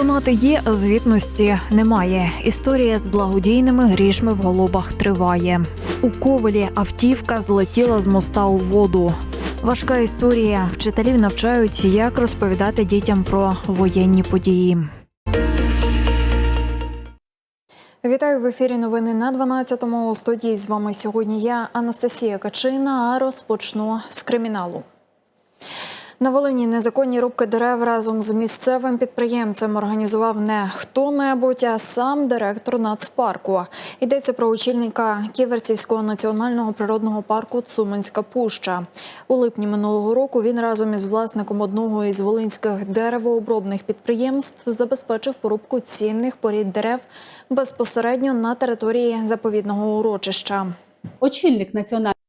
Донати є, звітності немає. Історія з благодійними грішми в голубах триває. У ковелі автівка злетіла з моста у воду. Важка історія. Вчителів навчають, як розповідати дітям про воєнні події. Вітаю в ефірі. Новини на 12-му. У студії з вами сьогодні я Анастасія Качина. А розпочну з криміналу. На Волині незаконні рубки дерев разом з місцевим підприємцем організував не хто-небудь, а сам директор нацпарку. Йдеться про очільника Ківерцівського національного природного парку Цуманська Пуща. У липні минулого року він разом із власником одного із волинських деревообробних підприємств забезпечив порубку цінних порід дерев безпосередньо на території заповідного урочища. очільник національного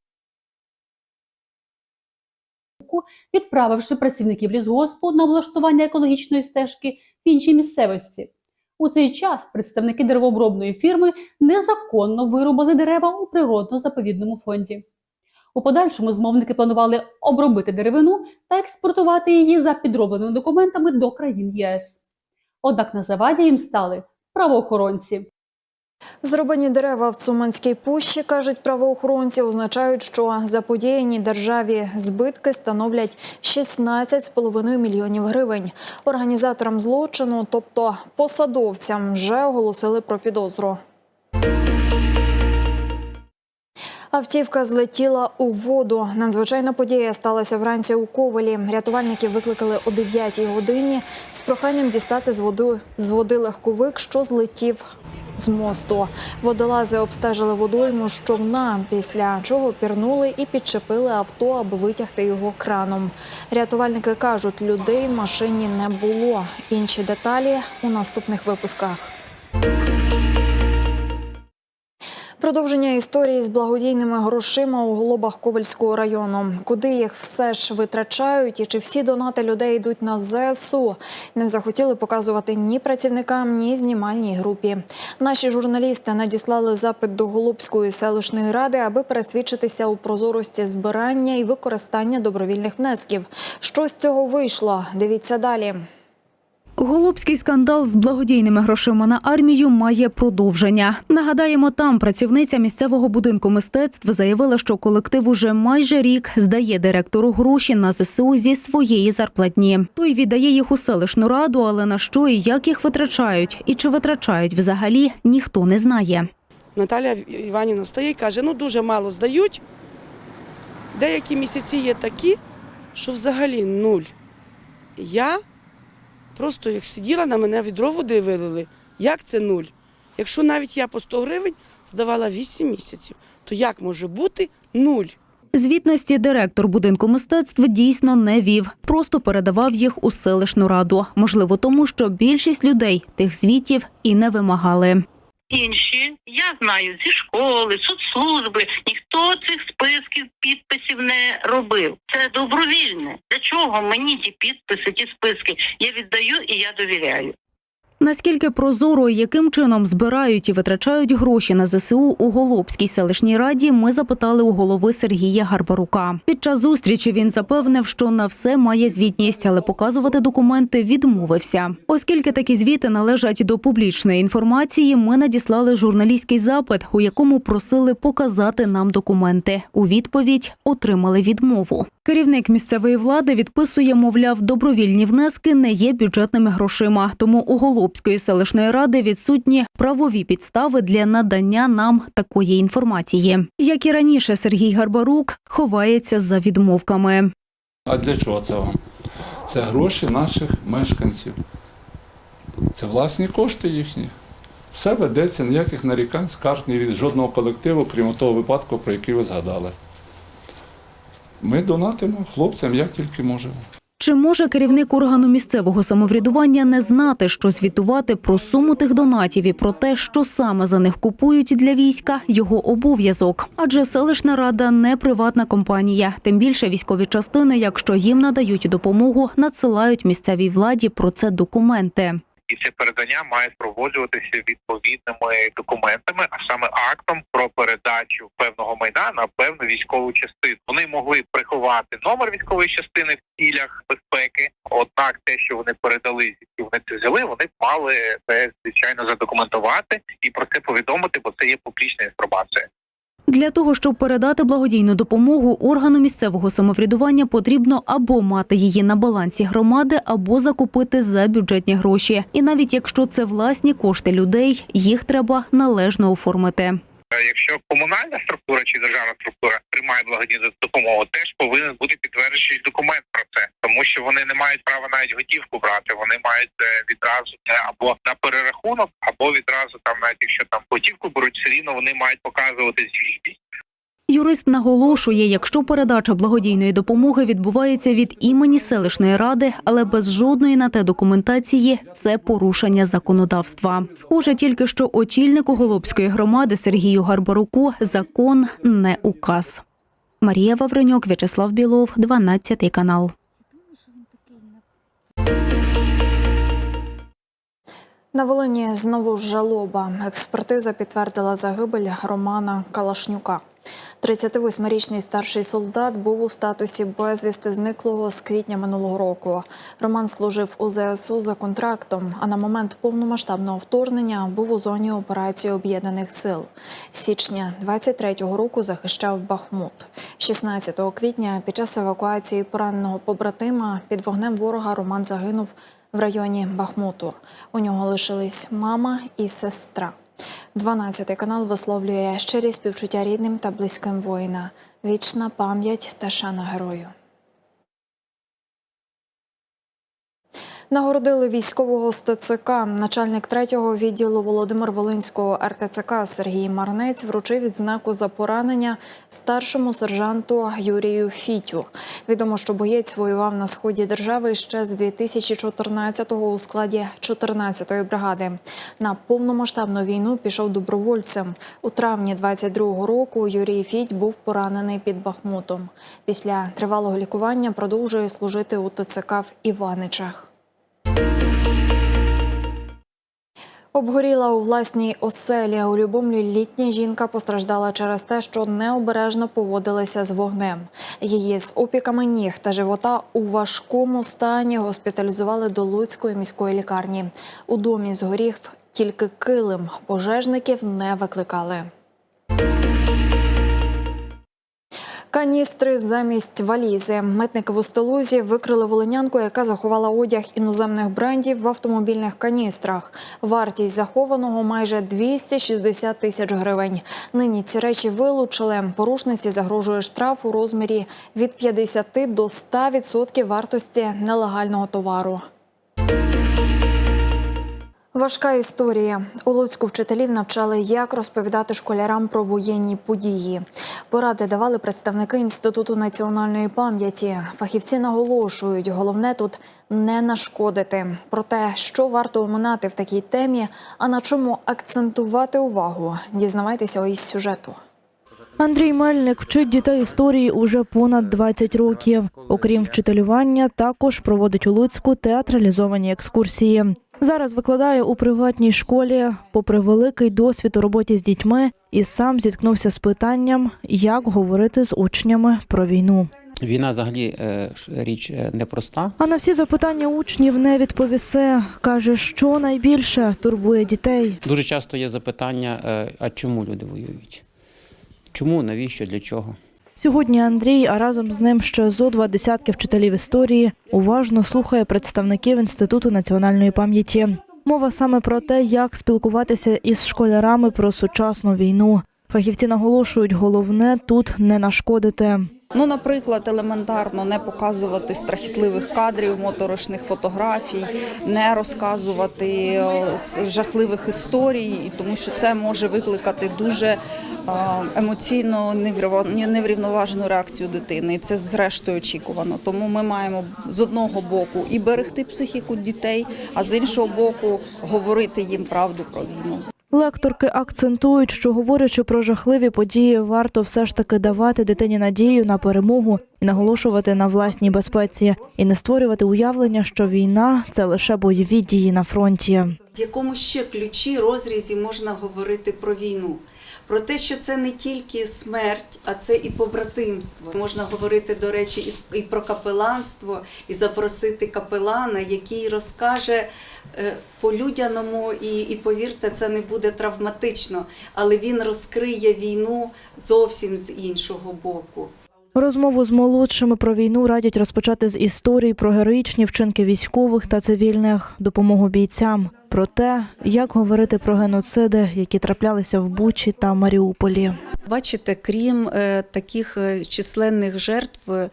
відправивши працівників лісгоспу на облаштування екологічної стежки в іншій місцевості. У цей час представники деревообробної фірми незаконно вирубали дерева у природно-заповідному фонді. У подальшому змовники планували обробити деревину та експортувати її за підробленими документами до країн ЄС. Однак на заваді їм стали правоохоронці. Зроблені дерева в Цуманській пущі, кажуть правоохоронці, означають, що заподіяні державі збитки становлять 16,5 мільйонів гривень. Організаторам злочину, тобто посадовцям, вже оголосили про підозру. Автівка злетіла у воду. Надзвичайна подія сталася вранці у Ковелі. Рятувальників викликали о 9 годині з проханням дістати з води, з води легковик, що злетів з мосту. Водолази обстежили водойму з човна, після чого пірнули і підчепили авто, аби витягти його краном. Рятувальники кажуть, людей в машині не було. Інші деталі у наступних випусках. Продовження історії з благодійними грошима у голубах Ковельського району. Куди їх все ж витрачають, і чи всі донати людей йдуть на ЗСУ, не захотіли показувати ні працівникам, ні знімальній групі. Наші журналісти надіслали запит до Голубської селищної ради, аби пересвідчитися у прозорості збирання і використання добровільних внесків. Що з цього вийшло? Дивіться далі. Голубський скандал з благодійними грошима на армію має продовження. Нагадаємо, там працівниця місцевого будинку мистецтв заявила, що колектив уже майже рік здає директору гроші на ЗСУ зі своєї зарплатні. Той віддає їх у селищну раду, але на що і як їх витрачають, і чи витрачають взагалі, ніхто не знає. Наталя Іванівна встає і каже, ну дуже мало здають. Деякі місяці є такі, що взагалі нуль. Я просто як сиділа, на мене відро води вилили. Як це нуль? Якщо навіть я по 100 гривень здавала 8 місяців, то як може бути нуль? Звітності директор будинку мистецтв дійсно не вів, просто передавав їх у селищну раду. Можливо, тому що більшість людей тих звітів і не вимагали. Інші, я знаю зі школи, соцслужби, ніхто цих списків підписів не робив. Це добровільне. Для чого мені ті підписи, ті списки? Я віддаю і я довіряю. Наскільки прозоро і яким чином збирають і витрачають гроші на ЗСУ у Голобській селищній раді, ми запитали у голови Сергія Гарбарука. Під час зустрічі він запевнив, що на все має звітність, але показувати документи відмовився. Оскільки такі звіти належать до публічної інформації, ми надіслали журналістський запит, у якому просили показати нам документи. У відповідь отримали відмову. Керівник місцевої влади відписує, мовляв, добровільні внески не є бюджетними грошима. Тому у Голубської селищної ради відсутні правові підстави для надання нам такої інформації. Як і раніше, Сергій Гарбарук ховається за відмовками. А для чого це вам? Це гроші наших мешканців. Це власні кошти їхні. Все ведеться, ніяких нарікань, скарг ні від жодного колективу, крім того випадку, про який ви згадали. Ми донатимо хлопцям як тільки можемо. Чи може керівник органу місцевого самоврядування не знати, що звітувати про суму тих донатів і про те, що саме за них купують для війська, його обов'язок? Адже селищна рада не приватна компанія. Тим більше військові частини, якщо їм надають допомогу, надсилають місцевій владі про це документи. І це передання має проводжуватися відповідними документами, а саме актом про передачу певного майна на певну військову частину. Вони могли приховати номер військової частини в цілях безпеки. Однак, те, що вони передали, звідки вони це взяли, вони мали це звичайно задокументувати і про це повідомити, бо це є публічна інформація. Для того, щоб передати благодійну допомогу органу місцевого самоврядування, потрібно або мати її на балансі громади, або закупити за бюджетні гроші. І навіть якщо це власні кошти людей, їх треба належно оформити. Е, Якщо комунальна структура чи державна структура приймає благодійну допомогу, теж повинен бути підтверджуючий документ про це, тому що вони не мають права навіть готівку брати. Вони мають е, відразу е, або на перерахунок, або відразу там, навіть якщо там готівку беруть, все рівно вони мають показувати звітність. Юрист наголошує, якщо передача благодійної допомоги відбувається від імені селищної ради, але без жодної на те документації, це порушення законодавства. Схоже, тільки що очільнику Голобської громади Сергію Гарбаруку закон не указ. Марія Вавренюк, В'ячеслав Білов, 12 канал. На Волині знову жалоба. Експертиза підтвердила загибель Романа Калашнюка. 38-річний старший солдат був у статусі безвісти зниклого з квітня минулого року. Роман служив у ЗСУ за контрактом, а на момент повномасштабного вторгнення був у зоні операції об'єднаних сил. З січня 23-го року захищав Бахмут. 16 квітня під час евакуації пораненого побратима під вогнем ворога Роман загинув в районі Бахмуту. У нього лишились мама і сестра. 12 канал висловлює щирі співчуття рідним та близьким воїна. Вічна пам'ять та шана герою. Нагородили військового з ТЦК. Начальник третього відділу Володимир Волинського РТЦК Сергій Марнець вручив відзнаку за поранення старшому сержанту Юрію Фітю. Відомо, що боєць воював на сході держави ще з 2014-го у складі 14-ї бригади. На повномасштабну війну пішов добровольцем. У травні 22-го року Юрій Фіть був поранений під Бахмутом. Після тривалого лікування продовжує служити у ТЦК в Іваничах. Обгоріла у власній оселі. У Любомлі літня жінка постраждала через те, що необережно поводилася з вогнем. Її з опіками ніг та живота у важкому стані госпіталізували до Луцької міської лікарні. У домі згорів тільки килим. Пожежників не викликали. Каністри замість валізи. Митники в Устилузі викрили волинянку, яка заховала одяг іноземних брендів в автомобільних каністрах. Вартість захованого майже 260 тисяч гривень. Нині ці речі вилучили. Порушниці загрожує штраф у розмірі від 50 до 100% вартості нелегального товару. Важка історія. У Луцьку вчителів навчали, як розповідати школярам про воєнні події. Поради давали представники Інституту національної пам'яті. Фахівці наголошують, головне тут не нашкодити. Про те, що варто оминати в такій темі, а на чому акцентувати увагу, дізнавайтеся із сюжету. Андрій Мельник вчить дітей історії уже понад 20 років. Окрім вчителювання, також проводить у Луцьку театралізовані екскурсії. Зараз викладає у приватній школі, попри великий досвід у роботі з дітьми, і сам зіткнувся з питанням, як говорити з учнями про війну. Війна взагалі е, річ е, непроста. А на всі запитання учнів не відповісе. каже, що найбільше турбує дітей. Дуже часто є запитання: е, а чому люди воюють? Чому, навіщо, для чого? Сьогодні Андрій, а разом з ним ще зо два десятки вчителів історії, уважно слухає представників Інституту національної пам'яті. Мова саме про те, як спілкуватися із школярами про сучасну війну. Фахівці наголошують, головне тут не нашкодити. Ну, наприклад, елементарно не показувати страхітливих кадрів, моторошних фотографій, не розказувати е, жахливих історій, тому що це може викликати дуже е, емоційно неврівноважену реакцію дитини. І це зрештою очікувано. Тому ми маємо з одного боку і берегти психіку дітей, а з іншого боку говорити їм правду про війну. Лекторки акцентують, що говорячи про жахливі події, варто все ж таки давати дитині надію на перемогу і наголошувати на власній безпеці, і не створювати уявлення, що війна це лише бойові дії на фронті. В якому ще ключі розрізі можна говорити про війну? Про те, що це не тільки смерть, а це і побратимство. Можна говорити, до речі, і про капеланство, і запросити капелана, який розкаже е, по-людяному, і, і повірте, це не буде травматично, але він розкриє війну зовсім з іншого боку. Розмову з молодшими про війну радять розпочати з історій про героїчні вчинки військових та цивільних, допомогу бійцям, про те, як говорити про геноциди, які траплялися в Бучі та Маріуполі. Бачите, крім е, таких е, численних жертв, е,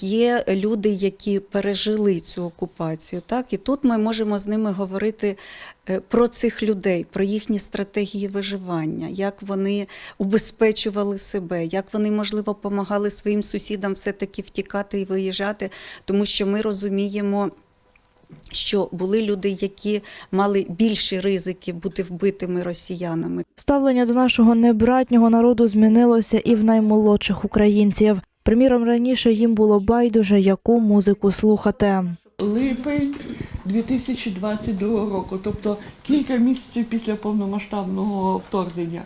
є люди, які пережили цю окупацію. Так? І тут ми можемо з ними говорити про цих людей, про їхні стратегії виживання, як вони убезпечували себе, як вони, можливо, допомагали своїм сусідам все-таки втікати і виїжджати, тому що ми розуміємо. Що були люди, які мали більші ризики бути вбитими росіянами. Ставлення до нашого небратнього народу змінилося і в наймолодших українців. Приміром, раніше їм було байдуже, яку музику слухати. липень 2022 року, тобто кілька місяців після повномасштабного вторгнення.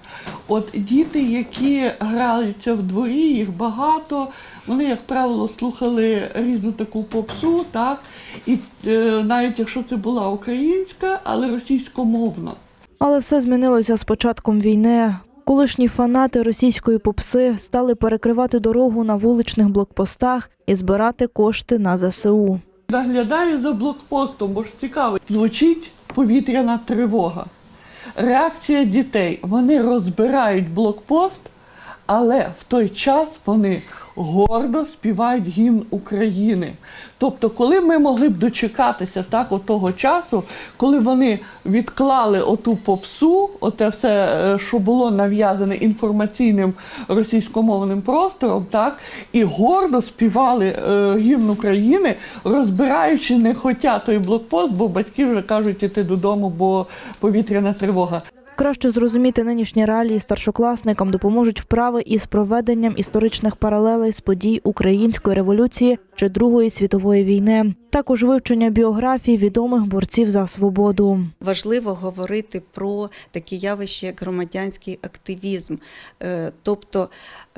От діти, які граються в дворі, їх багато. Вони, як правило, слухали різну таку попсу, так і е, навіть якщо це була українська, але російськомовна. Але все змінилося з початком війни. Колишні фанати російської попси стали перекривати дорогу на вуличних блокпостах і збирати кошти на ЗСУ. Наглядаю за блокпостом, бо ж цікаво. Звучить повітряна тривога. Реакція дітей. Вони розбирають блокпост, але в той час вони гордо співають гімн України. Тобто, коли ми могли б дочекатися так того часу, коли вони відклали оту попсу, оте все, е, що було нав'язане інформаційним російськомовним простором, так, і гордо співали е, гімн України, розбираючи не хотя той блокпост, бо батьки вже кажуть іти додому, бо повітряна тривога. Краще зрозуміти нинішні реалії старшокласникам допоможуть вправи із проведенням історичних паралелей з подій української революції чи Другої світової війни, також вивчення біографій відомих борців за свободу. Важливо говорити про такі явища, як громадянський активізм, Е, тобто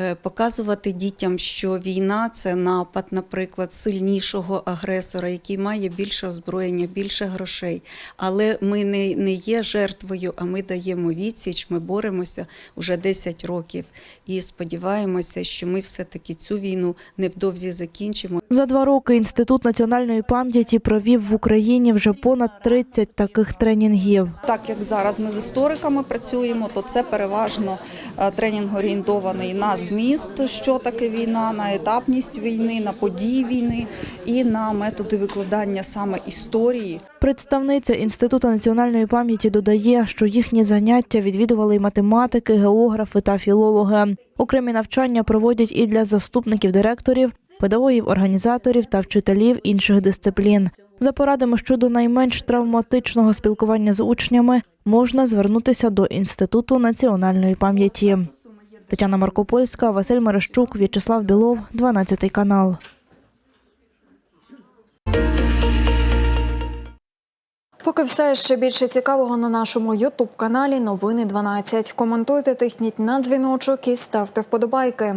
е, показувати дітям, що війна це напад, наприклад, сильнішого агресора, який має більше озброєння, більше грошей. Але ми не, не є жертвою, а ми даємо відсіч, ми боремося вже 10 років і сподіваємося, що ми все-таки цю війну невдовзі закінчимо. За два роки інститут національної пам'яті провів в Україні вже понад 30 таких тренінгів. Так як зараз ми з істориками працюємо, то це переважно е, тренінг орієнтований на зміст, що таке війна, на етапність війни, на події війни і на методи викладання саме історії. Представниця інституту національної пам'яті додає, що їхні заняття відвідували й математики, географи та філологи. Окремі навчання проводять і для заступників директорів, педагогів, організаторів та вчителів інших дисциплін. За порадами щодо найменш травматичного спілкування з учнями можна звернутися до інституту національної пам'яті. Тетяна Маркопольська, Василь Мерещук, В'ячеслав Білов, 12 канал. Поки все ще більше цікавого на нашому Ютуб каналі Новини 12. Коментуйте, тисніть на дзвіночок і ставте вподобайки.